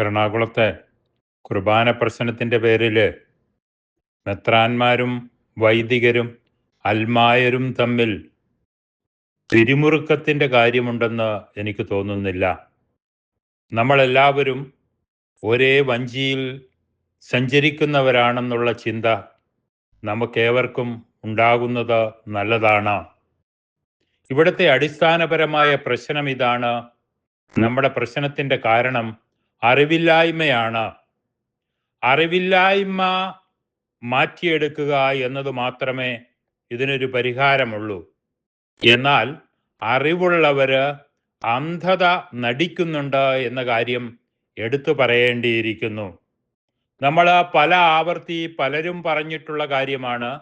എറണാകുളത്തെ കുർബാന പ്രശ്നത്തിന്റെ പേരിൽ മെത്രാന്മാരും വൈദികരും അൽമായരും തമ്മിൽ പിരിമുറുക്കത്തിന്റെ കാര്യമുണ്ടെന്ന് എനിക്ക് തോന്നുന്നില്ല. നമ്മളെല്ലാവരും ഒരേ വഞ്ചിയിൽ സഞ്ചരിക്കുന്നവരാണെന്നുള്ള ചിന്ത നമുക്കേവർക്കും ഉണ്ടാകുന്നത് നല്ലതാണ്. ഇവിടുത്തെ അടിസ്ഥാനപരമായ പ്രശ്നം ഇതാണ്. നമ്മുടെ പ്രശ്നത്തിന്റെ കാരണം അറിവില്ലായ്മയാണ്. അറിവില്ലായ്മ മാറ്റിയെടുക്കുക എന്നത് മാത്രമേ ഇതിനൊരു പരിഹാരമുള്ളൂ. എന്നാൽ അറിവുള്ളവര് അന്ധത നടിക്കുന്നുണ്ട് എന്ന കാര്യം എടുത്തു പറയേണ്ടിയിരിക്കുന്നു. നമ്മൾ പല ആവർത്തി പലരും പറഞ്ഞിട്ടുള്ള കാര്യമാണ്.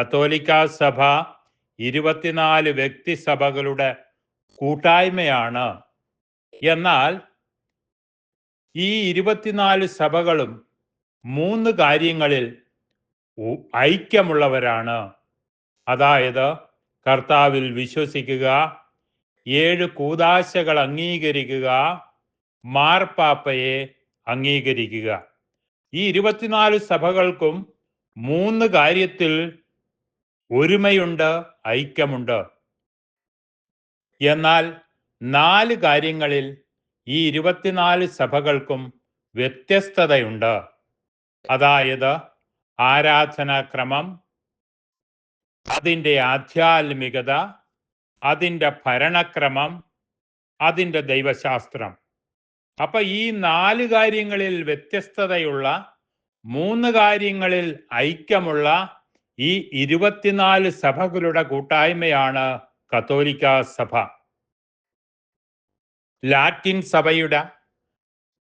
കത്തോലിക്ക സഭ ഇരുപത്തിനാല് വ്യക്തിസഭകളുടെ കൂട്ടായ്മയാണ്. എന്നാൽ ഈ ഇരുപത്തിനാല് സഭകളും മൂന്ന് കാര്യങ്ങളിൽ ഐക്യമുള്ളവരാണ്. അതായത് കർത്താവിൽ വിശ്വസിക്കുക ഏഴ് കൂതാശകൾ അംഗീകരിക്കുക മാർപ്പാപ്പയെ അംഗീകരിക്കുക. ഈ ഇരുപത്തിനാല് സഭകൾക്കും മൂന്ന് കാര്യത്തിൽ ഒരുമയുണ്ട് ഐക്യമുണ്ട്. എന്നാൽ നാല് കാര്യങ്ങളിൽ ഈ ഇരുപത്തിനാല് സഭകൾക്കും വ്യത്യസ്തതയുണ്ട്. അതായത് ആരാധനാക്രമം അതിന്റെ ആധ്യാത്മികത അതിന്റെ ഭരണക്രമം അതിന്റെ ദൈവശാസ്ത്രം. അപ്പൊ ഈ നാല് കാര്യങ്ങളിൽ വ്യത്യസ്തതയുള്ള മൂന്ന് കാര്യങ്ങളിൽ ഐക്യമുള്ള ഈ ഇരുപത്തിനാല് സഭകളുടെ കൂട്ടായ്മയാണ് കത്തോലിക്ക സഭ. ലാറ്റിൻ സഭയുടെ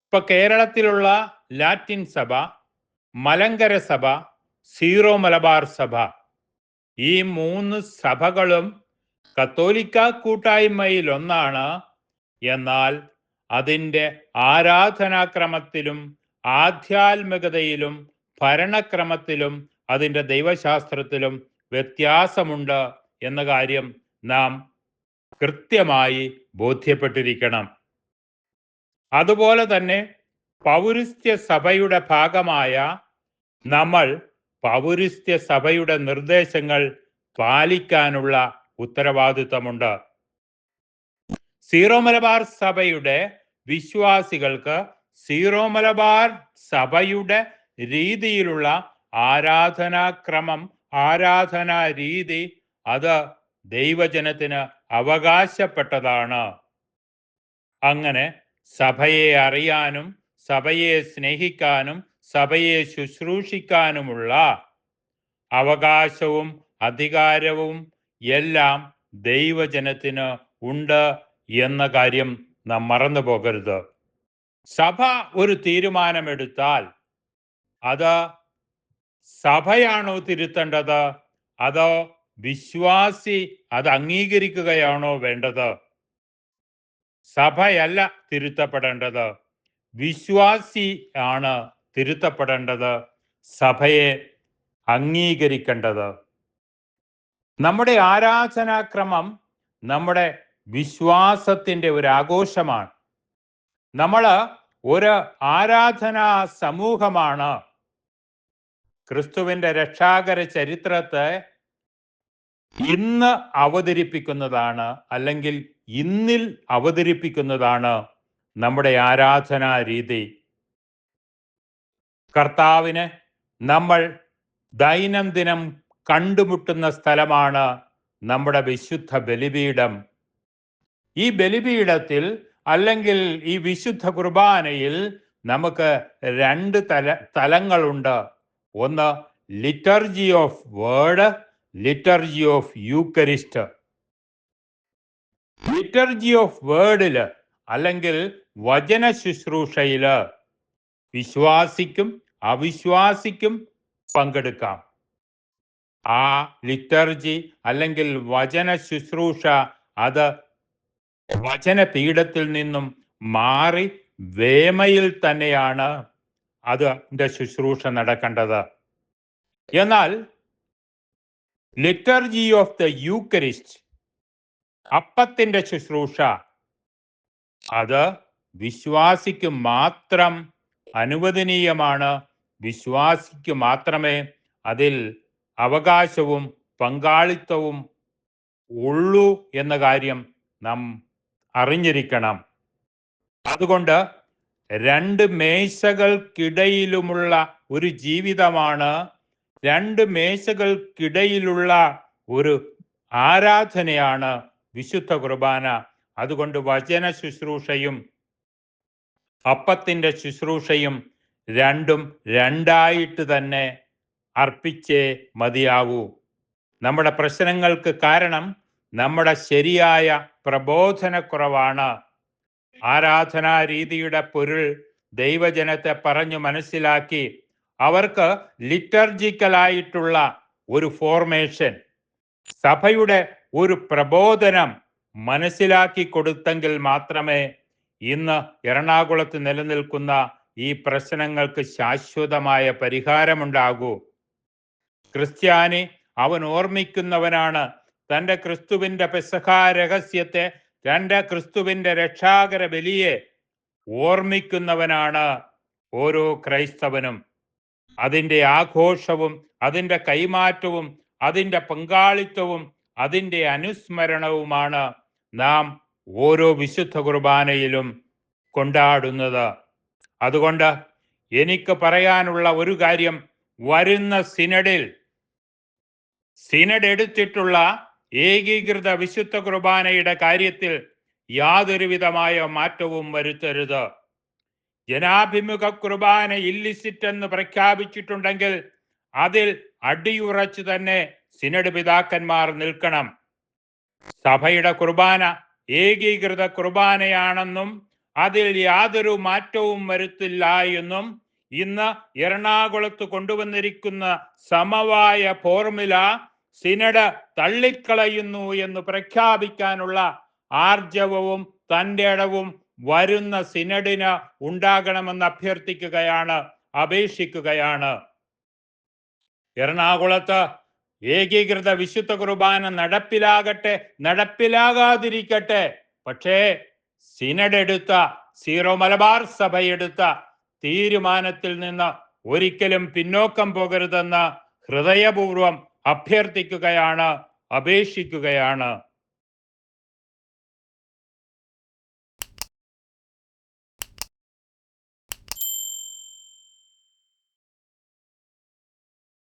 ഇപ്പൊ കേരളത്തിലുള്ള ലാറ്റിൻ സഭ മലങ്കര സഭ സീറോ മലബാർ സഭ ഈ മൂന്ന് സഭകളും കത്തോലിക്ക കൂട്ടായ്മയിൽ ഒന്നാണ് എന്നാൽ അതിന്റെ ആരാധനാക്രമത്തിലും ആധ്യാത്മികതയിലും ഭരണക്രമത്തിലും അതിന്റെ ദൈവശാസ്ത്രത്തിലും വ്യത്യാസമുണ്ട് എന്ന കാര്യം നാം കൃത്യമായി ബോധ്യപ്പെട്ടിരിക്കണം. അതുപോലെ തന്നെ പൗരസ്ത്യ സഭയുടെ ഭാഗമായ നമ്മൾ പൗരസ്ത്യ സഭയുടെ നിർദ്ദേശങ്ങൾ പാലിക്കാനുള്ള ഉത്തരവാദിത്തമുണ്ട് സീറോ മലബാർ സഭയുടെ വിശ്വാസികൾക്ക് സീറോ മലബാർ സഭയുടെ രീതിയിലുള്ള ആരാധനാക്രമം ആരാധനാ രീതി അത് ദൈവജനത്തിന് അവകാശപ്പെട്ടതാണ്. അങ്ങനെ സഭയെ അറിയാനും സഭയെ സ്നേഹിക്കാനും സഭയെ ശുശ്രൂഷിക്കാനുമുള്ള അവകാശവും അധികാരവും എല്ലാം ദൈവജനത്തിന് ഉണ്ട് എന്ന കാര്യം നാം മറന്നു പോകരുത്. സഭ ഒരു തീരുമാനമെടുത്താൽ അത് സഭയാണോ തിരുത്തേണ്ടത്? അതോ വിശ്വാസി അത് അംഗീകരിക്കുകയാണോ വേണ്ടത്? സഭയല്ല തിരുത്തപ്പെടേണ്ടത്. വിശ്വാസി ആണ് തിരുത്തപ്പെടേണ്ടത്. സഭയെ അംഗീകരിക്കേണ്ടത്. നമ്മുടെ ആരാധനാക്രമം നമ്മുടെ വിശ്വാസത്തിന്റെ ഒരു ആഘോഷമാണ്. നമ്മൾ ഒരു ആരാധനാ സമൂഹമാണ്. ക്രിസ്തുവിന്റെ രക്ഷാകര ചരിത്രത്തെ ഇന്ന് അവതരിപ്പിക്കുന്നതാണ് അല്ലെങ്കിൽ ഇന്നിൽ അവതരിപ്പിക്കുന്നതാണ് നമ്മുടെ ആരാധനാ രീതി. കർത്താവിനെ നമ്മൾ ദൈനംദിനം കണ്ടുമുട്ടുന്ന സ്ഥലമാണ് നമ്മുടെ വിശുദ്ധ ബലിപീഠം. ഈ ബലിപീഠത്തിൽ അല്ലെങ്കിൽ ഈ വിശുദ്ധ കുർബാനയിൽ നമുക്ക് രണ്ട് തല തലങ്ങളുണ്ട്. ഒന്ന് liturgy of word liturgy of Eucharist liturgy of വേർഡിൽ അല്ലെങ്കിൽ വചന ശുശ്രൂഷയിൽ വിശ്വാസിക്കും അവിശ്വാസിക്കും പങ്കെടുക്കാം. ആ ലിറ്റർജി അല്ലെങ്കിൽ വചന ശുശ്രൂഷ അത് വചന പീഠത്തിൽ നിന്നും മാറി വേമയിൽ തന്നെയാണ് അത് ശുശ്രൂഷ നടക്കേണ്ടത്. എന്നാൽ ലിറ്റർജി ഓഫ് ദ യൂക്കരിസ്റ്റ് അപ്പത്തിന്റെ ശുശ്രൂഷ. അത് വിശ്വാസിക്ക് മാത്രം അനുവദനീയമാണ്. വിശ്വാസിക്ക് മാത്രമേ അതിൽ അവകാശവും പങ്കാളിത്തവും ഉള്ളൂ എന്ന കാര്യം നാം അറിഞ്ഞിരിക്കണം. അതുകൊണ്ട് രണ്ട് മേശകൾക്കിടയിലുമുള്ള ഒരു ജീവിതമാണ് രണ്ട് മേശകൾക്കിടയിലുള്ള ഒരു ആരാധനയാണ് വിശുദ്ധ കുർബാന. അതുകൊണ്ട് വചന ശുശ്രൂഷയും അപ്പത്തിന്റെ ശുശ്രൂഷയും രണ്ടും രണ്ടായിട്ട് തന്നെ അർപ്പിച്ചേ മതിയാവൂ. നമ്മുടെ പ്രശ്നങ്ങൾക്ക് കാരണം നമ്മുടെ ശരിയായ പ്രബോധനക്കുറവാണ്. ആരാധനാ രീതിയുടെ പൊരുൾ ദൈവജനത്തെ പറഞ്ഞു മനസ്സിലാക്കി അവർക്ക് ലിറ്റർജിക്കലായിട്ടുള്ള ഒരു ഫോർമേഷൻ സഭയുടെ ഒരു പ്രബോധനം മനസ്സിലാക്കി കൊടുത്തെങ്കിൽ മാത്രമേ ഇന്ന് എറണാകുളത്ത് നിലനിൽക്കുന്ന ഈ പ്രശ്നങ്ങൾക്ക് ശാശ്വതമായ പരിഹാരമുണ്ടാകൂ. ക്രിസ്ത്യാനി അവൻ ഓർമ്മിക്കുന്നവനാണ് തന്റെ ക്രിസ്തുവിന്റെ പെസഹാ രഹസ്യത്തെ തന്റെ ക്രിസ്തുവിന്റെ രക്ഷാകര ബലിയെ ഓർമ്മിക്കുന്നവനാണ് ഓരോ ക്രൈസ്തവനും. അതിന്റെ ആഘോഷവും അതിന്റെ കൈമാറ്റവും അതിന്റെ പങ്കാളിത്തവും അതിന്റെ അനുസ്മരണവുമാണ് നാം ഓരോ വിശുദ്ധ കുർബാനയിലും കൊണ്ടാടുന്നത്. അതുകൊണ്ട് എനിക്ക് പറയാനുള്ള ഒരു കാര്യം വരുന്ന സിനഡിൽ സിനഡ് എടുത്തിട്ടുള്ള ഏകീകൃത വിശുദ്ധ കുർബാനയുടെ കാര്യത്തിൽ യാതൊരുവിധമായ മാറ്റവും വരുത്തരുത്. ജനാഭിമുഖ കുർബാന ഇല്ലിസിറ്റ് എന്ന് പ്രഖ്യാപിച്ചിട്ടുണ്ടെങ്കിൽ അതിൽ അടിയുറച്ചു തന്നെ സിനഡ് പിതാക്കന്മാർ നിൽക്കണം. സഭയുടെ കുർബാന ഏകീകൃത കുർബാനയാണെന്നും അതിൽ യാതൊരു മാറ്റവും വരുത്തില്ല എന്നും ഇന്ന് എറണാകുളത്ത് കൊണ്ടുവന്നിരിക്കുന്ന സമവായ ഫോർമുല സിനഡ് തള്ളിക്കളയുന്നു എന്ന് പ്രഖ്യാപിക്കാനുള്ള ആർജവവും തന്റെ ഇടവും വരുന്ന സിനഡിന് ഉണ്ടാകണമെന്ന് അഭ്യർത്ഥിക്കുകയാണ് അപേക്ഷിക്കുകയാണ്. എറണാകുളത്ത് ഏകീകൃത വിശുദ്ധ കുർബാന നടപ്പിലാകട്ടെ നടപ്പിലാകാതിരിക്കട്ടെ. പക്ഷേ സിനഡ് എടുത്ത സീറോ മലബാർ സഭ എടുത്ത തീരുമാനത്തിൽ നിന്ന് ഒരിക്കലും പിന്നോക്കം പോകരുതെന്ന് ഹൃദയപൂർവം അഭ്യർത്ഥിക്കുകയാണ് അപേക്ഷിക്കുകയാണ്.